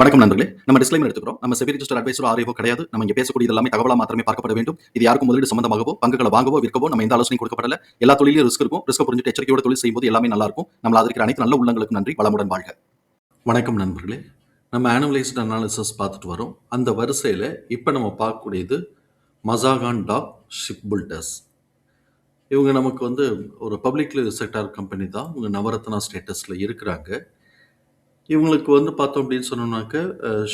வணக்கம் நண்பர்களே. நம்ம டிஸ்க்ளைமர் எடுத்துக்கிறோம். நம்ம செபி ரிஜிஸ்டர் அட்வைசர் ஆரியோ கிடையாது. நம்ம இங்கே பேசக்கூடிய எல்லாமே தகவலாக மாத்திரமே பார்க்கப்பட வேண்டும். இது யாருக்கும் முதலீடு சம்பந்தமாகவோ பங்குகளை வாங்கவோ விற்கவோ நம்ம எந்த ஆலோசனை கொடுக்கப்படல. எல்லா தொழிலும் ரிஸ்க் இருக்கும். ரிஸ்க் புரிஞ்சுட்டு எச்சரிக்கையோட தொழில் செய்யும்போது எல்லாமே நல்லா இருக்கும். நம்ம அதற்கு அனைத்து நல்ல உள்ளங்களுக்கு நன்றி. வளமுடன் வாழ்க. வணக்கம் நண்பர்களே. நம்ம ஆனுவலைஸ்ட் அனாலிசிஸ் பார்த்துட்டு வரோம். அந்த வரிசையில் இப்போ நம்ம பார்க்கக்கூடியது மசாகான் டாக் ஷிப் பில்டர்ஸ் இவங்க நமக்கு வந்து ஒரு பப்ளிக் செக்டார் கம்பெனி தான். இவங்க நவரத்னா ஸ்டேட்டஸில் இருக்கிறாங்க. இவங்களுக்கு வந்து பார்த்தோம் அப்படின்னு சொன்னோம்னாக்க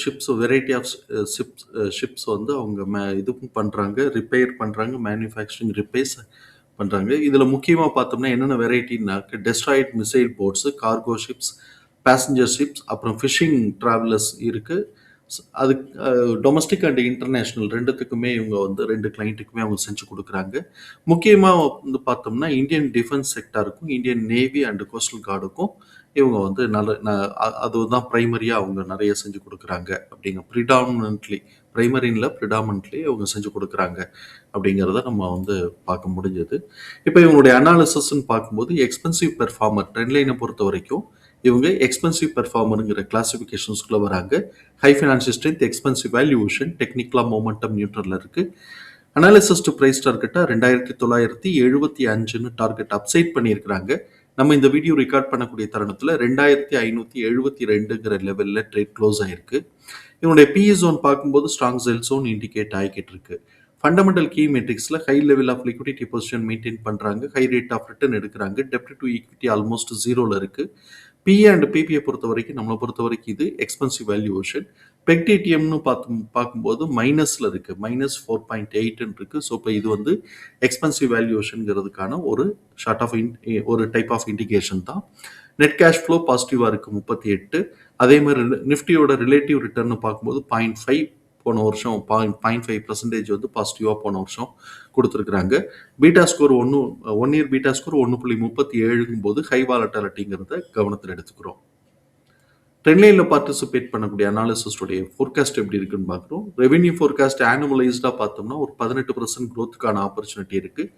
ships variety of ships ships வந்து அவங்க மே இதுவும் பண்ணுறாங்க ரிப்பேர் பண்ணுறாங்க மேனுஃபேக்சரிங் ரிப்பேர்ஸ் பண்ணுறாங்க இதில் முக்கியமாக பார்த்தோம்னா என்னென்ன வெரைட்டின்னாக்க destroyer missile boats cargo ships passenger ships அப்புறம் ஃபிஷிங் ட்ராவலர்ஸ் இருக்குது அது டொமஸ்டிக் அண்ட் இன்டர்நேஷ்னல் ரெண்டுத்துக்குமே இவங்க வந்து ரெண்டு கிளைண்ட்டுக்குமே அவங்க செஞ்சு கொடுக்குறாங்க. முக்கியமாக வந்து பார்த்தோம்னா இந்தியன் டிஃபென்ஸ் செக்டாருக்கும் இந்தியன் நேவி அண்ட் கோஸ்டல் கார்டுக்கும் இவங்க வந்து நல்ல அதுதான் ப்ரைமரியாக அவங்க நிறைய செஞ்சு கொடுக்குறாங்க அப்படிங்க. ப்ரிடாமினன்ட்லி ப்ரைமரியில் ப்ரிடாமினன்ட்லி அவங்க செஞ்சு கொடுக்குறாங்க அப்படிங்கிறத நம்ம வந்து பார்க்க முடிஞ்சது. இப்போ இவங்களுடைய அனாலிசிஸ்ன்னு பார்க்கும்போது எக்ஸ்பென்சிவ் பெர்ஃபார்மர் ட்ரெண்ட்லைனை பொறுத்த வரைக்கும் இவங்க எக்ஸ்பென்சிவ் பெர்ஃபார்மருங்கிற கிளாசிஃபிகேஷன்ஸ்குள்ளே வராங்க. High financial strength expensive valuation டெக்னிக்கலாக மூமெண்டம் நியூட்ரலில் இருக்குது அனாலிசிஸ் டு ப்ரைஸ் டார்கெட்டாக ரெண்டாயிரத்தி தொள்ளாயிரத்தி எழுபத்தி அஞ்சுன்னு டார்கெட் அப்சைட் பண்ணியிருக்கிறாங்க. நம்ம இந்த வீடியோ ரெக்கார்ட் பண்ணக்கூடிய தருணத்தில் ரெண்டாயிரத்தி ஐநூற்றி எழுபத்தி ரெண்டுங்கிற லெவலில் ட்ரேட் க்ளோஸ் ஆயிருக்கு. இவனுடைய பிஇ ஜோன் பார்க்கும்போது ஸ்ட்ராங் செல் ஜோன் இண்டிகேட் ஆகிக்கிட்டு இருக்கு. Fundamental key மெட்ரிக்ஸில் high level of liquidity position maintain பண்ணுறாங்க ஹை ரேட் ஆஃப் ரிட்டர்ன் எடுக்கிறாங்க. டெப்ட் டு ஈக்விட்டி ஆல்மோஸ்ட் ஜீரோவில் இருக்குது பிஏ அண்ட் பிபிஐ பொறுத்த வரைக்கும் நம்மளை பொறுத்த வரைக்கும் இது எக்ஸ்பென்சிவ் வேல்யூவேஷன் பெக்டிடிஎம்னு பார்த்து பார்க்கும்போது மைனஸில் இருக்குது மைனஸ் ஃபோர் பாயிண்ட் எயிட்னு இருக்குது ஸோ இப்போ இது வந்து எக்ஸ்பென்சிவ் வேல்யூவேஷனுங்கிறதுக்கான ஒரு ஷார்ட் ஆஃப் இன் ஒரு டைப் ஆஃப் இண்டிகேஷன் தான். நெட் கேஷ் ஃப்ளோ பாசிட்டிவாக இருக்குது முப்பத்தி எட்டு. அதே மாதிரி நிஃப்டியோட ரிலேட்டிவ் ரிட்டர்ன் பார்க்கும்போது பாயிண்ட் ஃபைவ் போன வருஷம் பாயிண்ட் பாயிண்ட் ஃபைவ் பர்சன்டேஜ் வந்து பாசிட்டிவாக போன வருஷம் கொடுத்துருக்குறாங்க. பீட்டா ஸ்கோர் ஒன்று ஒன் இயர் பீட்டா ஸ்கோர் ஒன்று புள்ளி முப்பத்தி ஏழுங்கும் போது ஹை வாலட்டாலிட்டிங்கிறத கவனத்தில் எடுத்துக்கிறோம். ட்ரெண்ட்லைனில் பார்ட்டிசிபேட் பண்ணக்கூடிய அனாலிசிஸ்டுடைய ஃபோர்காஸ்ட் எப்படி இருக்குன்னு பார்க்குறோம். ரெவென்யூ ஃபோர்காஸ்ட் ஆனுவலைஸ்டாக பார்த்தோம்னா ஒரு பதினெட்டு பர்சன்ட் க்ரோத்துக்கான ஆப்பர்ச்சுனிட்டி இருக்குது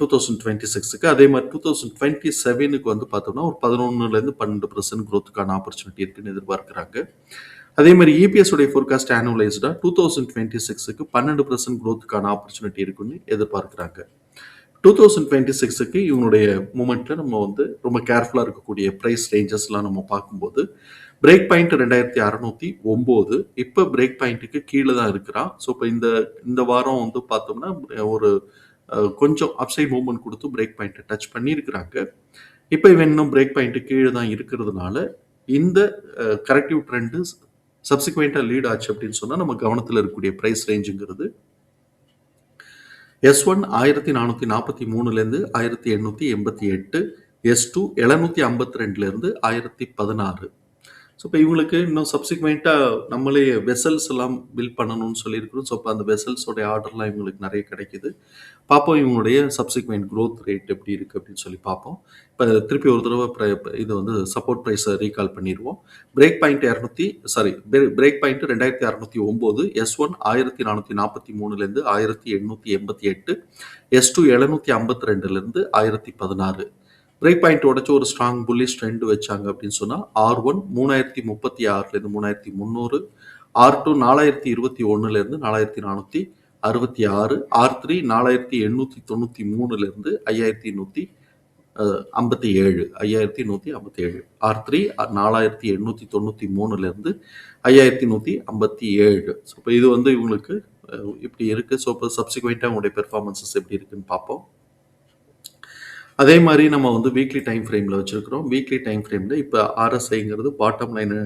டூ தௌசண்ட் டுவெண்ட்டி சிக்ஸுக்கு அதே மாதிரி டூ தௌசண்ட் டுவெண்ட்டி செவனுக்கு வந்து பார்த்தோம்னா ஒரு பதினொன்றுலேருந்து பன்னெண்டு பர்சன்ட் க்ரோத்துக்கான ஆப்பர்ச்சுனிட்டி இருக்குன்னு எதிர்பார்க்குறாங்க. அதே மாதிரி இபிஎஸ் உடைய ஃபோர்காஸ்ட் ஆனுவலைஸ்டாக டூ தௌசண்ட் டுவெண்ட்டி சிக்ஸுக்கு பன்னெண்டு பர்சன்ட் க்ரோத்துக்கான ஆப்பர்ச்சுனிட்டி இருக்குன்னு எதிர்பார்க்குறாங்க. டூ தௌசண்ட் டுவெண்ட்டி சிக்ஸுக்கு இவனுடைய மூமெண்ட்டில் நம்ம வந்து ரொம்ப கேர்ஃபுல்லாக இருக்கக்கூடிய ப்ரைஸ் ரேஞ்சஸ்லாம் நம்ம பார்க்கும்போது பிரேக் பாயிண்ட் ரெண்டாயிரத்தி அறநூற்றி ஒம்பது இப்போ பிரேக் பாயிண்ட்டுக்கு கீழே தான் இருக்கிறான் ஸோ இப்போ இந்த இந்த வாரம் வந்து பார்த்தோம்னா ஒரு கொஞ்சம் அப்சைட் மூவ்மெண்ட் கொடுத்து பிரேக் பாயிண்ட்டை டச் பண்ணியிருக்கிறாங்க. இப்போ இவன் இன்னும் பிரேக் பாயிண்ட்டு கீழே தான் இருக்கிறதுனால இந்த கரெக்டிவ் ட்ரெண்டு சப்சிக்வெண்ட்டாக லீட் ஆச்சு அப்படின்னு சொன்னால் நம்ம கவனத்தில் இருக்கக்கூடிய ப்ரைஸ் ரேஞ்சுங்கிறது எஸ் ஒன் ஆயிரத்தி நானூற்றி நாற்பத்தி மூணுலேருந்து ஆயிரத்தி எண்ணூற்றி எண்பத்தி எட்டு எஸ் டூ எழுநூற்றி ஐம்பத்தி ரெண்டுலேருந்து ஆயிரத்தி பதினாறு. ஸோ இப்போ இவங்களுக்கு இன்னும் சப்சிக்வெண்ட்டாக நம்மளே வெசல்ஸ் எல்லாம் பில் பண்ணணும்னு சொல்லியிருக்கிறோம். ஸோ இப்போ அந்த வெசல்ஸோடைய ஆர்டர்லாம் இவங்களுக்கு நிறைய கிடைக்குது. பார்ப்போம் இவங்களுடைய சப்சிக்வெண்ட் க்ரோத் ரேட் எப்படி இருக்குது அப்படின்னு சொல்லி பார்ப்போம். இப்போ திருப்பி ஒரு தடவை இது வந்து சப்போர்ட் ப்ரைஸை ரீகால் பண்ணிடுவோம். பிரேக் பாயிண்ட் இரநூத்தி சாரி பிரேக் பாயிண்ட் ரெண்டாயிரத்தி அறநூற்றி ஒம்பது எஸ் ஒன் ஆயிரத்தி நானூற்றி நாற்பத்தி மூணுலேருந்து ஆயிரத்தி எண்ணூற்றி எண்பத்தி எட்டு எஸ் டூ எழுநூற்றி ஐம்பத்தி ரெண்டுலேருந்து ஆயிரத்தி பதினாறு. பிரேக் பாயிண்ட் உடச்சு ஒரு ஸ்ட்ராங் புல்லிஷ் ட்ரெண்ட் வச்சாங்க அப்படின்னு சொன்னால் ஆர் ஒன் மூணாயிரத்தி முப்பத்தி ஆறுலேருந்து மூணாயிரத்தி முந்நூறு ஆர் டூ நாலாயிரத்தி இருபத்தி ஒன்றுலேருந்து நாலாயிரத்தி நானூற்றி அறுபத்தி ஆறு ஆர் த்ரீ நாலாயிரத்தி எண்ணூற்றி தொண்ணூற்றி மூணுலேருந்து ஐயாயிரத்தி நூற்றி ஐம்பத்தி ஏழு ஐயாயிரத்தி நூற்றி ஐம்பத்தி ஏழு. ஆர் த்ரீ நாலாயிரத்தி எண்ணூற்றி தொண்ணூற்றி மூணுலேருந்து ஐயாயிரத்தி நூற்றி ஐம்பத்தி ஏழு. ஸோ இப்போ இது வந்து இவங்களுக்கு இப்படி இருக்குது ஸோ இப்போ சப்சிக்வெண்ட்டாக உங்களுடைய பெர்ஃபார்மன்சஸ் எப்படி இருக்குன்னு பார்ப்போம். அதே மாதிரி நம்ம வந்து வீக்லி டைம் ஃப்ரேமில் வச்சுருக்கிறோம். வீக்லி டைம் ஃப்ரேமில் இப்போ ஆர்எஸ்ஐங்கிறது பாட்டம் லைனை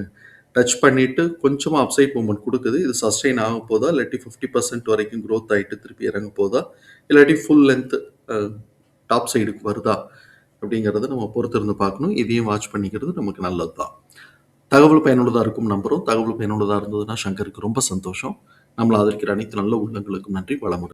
டச் பண்ணிவிட்டு கொஞ்சமாக அப்சைட் மூமெண்ட் கொடுக்குது. இது சஸ்டெயின் ஆக போதா? இல்லாட்டி ஃபிஃப்டி பர்சன்ட் வரைக்கும் க்ரோத் ஆகிட்டு திருப்பி இறங்க போதா? இல்லாட்டி ஃபுல் லென்த்து டாப் சைடுக்கு வருதா? அப்படிங்கிறத நம்ம பொறுத்திருந்து பார்க்கணும். இதையும் வாட்ச் பண்ணிக்கிறது நமக்கு நல்லது தான் தகவல் பயனுள்ளதாக இருக்கும் நம்புகிறோம் தகவல் பயனுள்ளதாக இருந்ததுன்னா சங்கருக்கு ரொம்ப சந்தோஷம். நம்மளை ஆதரிக்கிற அனைத்து நல்ல உள்ளங்களுக்கும் நன்றி. வளமுறை